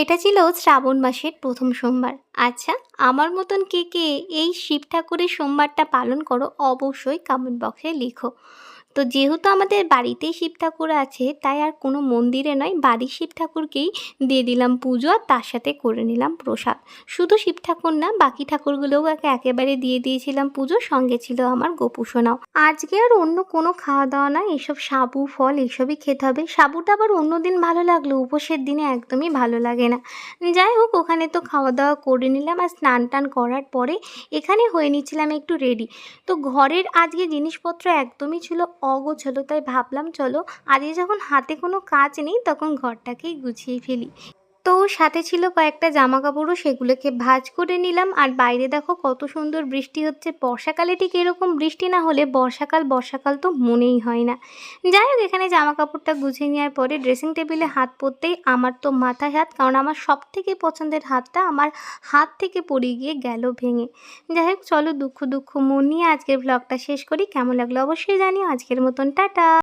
এটা ছিল শ্রাবণ মাসের প্রথম সোমবার। আচ্ছা আমার মতন কে কে এই শিব ঠাকুরের সোমবারটা পালন করো অবশ্যই কমেন্ট বক্সে লিখো। তো যেহেতু আমাদের বাড়িতেই শিব ঠাকুর আছে, তাই আর কোনো মন্দিরে নয়, বাড়ির শিব ঠাকুরকেই দিয়ে দিলাম পুজো আর তার সাথে করে নিলাম প্রসাদ। শুধু শিব ঠাকুর না, বাকি ঠাকুরগুলোও একে একেবারে দিয়ে দিয়েছিলাম পুজো, সঙ্গে ছিল আমার গোপুসোনাও। আজকে আর অন্য কোনো খাওয়া দাওয়া না এসব সাবু, ফল এসবই খেতে হবে। সাবুটা আবার অন্য দিন ভালো লাগল, উপোসের দিনে একদমই ভালো লাগে না। যাই হোক, ওখানে তো খাওয়া দাওয়া করে নিলাম আর স্নান টান করার পরে এখানে হয়ে নিচ্ছিলাম একটু রেডি। তো ঘরের আজকে জিনিসপত্র একদমই ছিল অগোছালো তাই ভাবলাম চলো আজকে যখন হাতে কোনো কাজ নেই তখন ঘরটাকেই গুছিয়ে ফেলি। তো সাথে ছিল কয়েকটা জামা কাপড়ও সেগুলোকে ভাঁজ করে নিলাম। আর বাইরে দেখো কত সুন্দর বৃষ্টি হচ্ছে। বর্ষাকালে ঠিক এরকম বৃষ্টি না হলে বর্ষাকাল বর্ষাকাল তো মনেই হয় না। যাই হোক, এখানে জামা কাপড়টা গুছিয়ে নেওয়ার পরে ড্রেসিং টেবিলে হাত পরতেই আমার তো মাথায় হাত, কারণ আমার সব থেকে পছন্দের হাতটা আমার হাত থেকে পড়ে গিয়ে গেল ভেঙে। যাই হোক, চলো দুঃখ দুঃখ মন নিয়ে আজকের ব্লগটা শেষ করি। কেমন লাগল অবশ্যই জানিও। আজকের মতন, টাটা!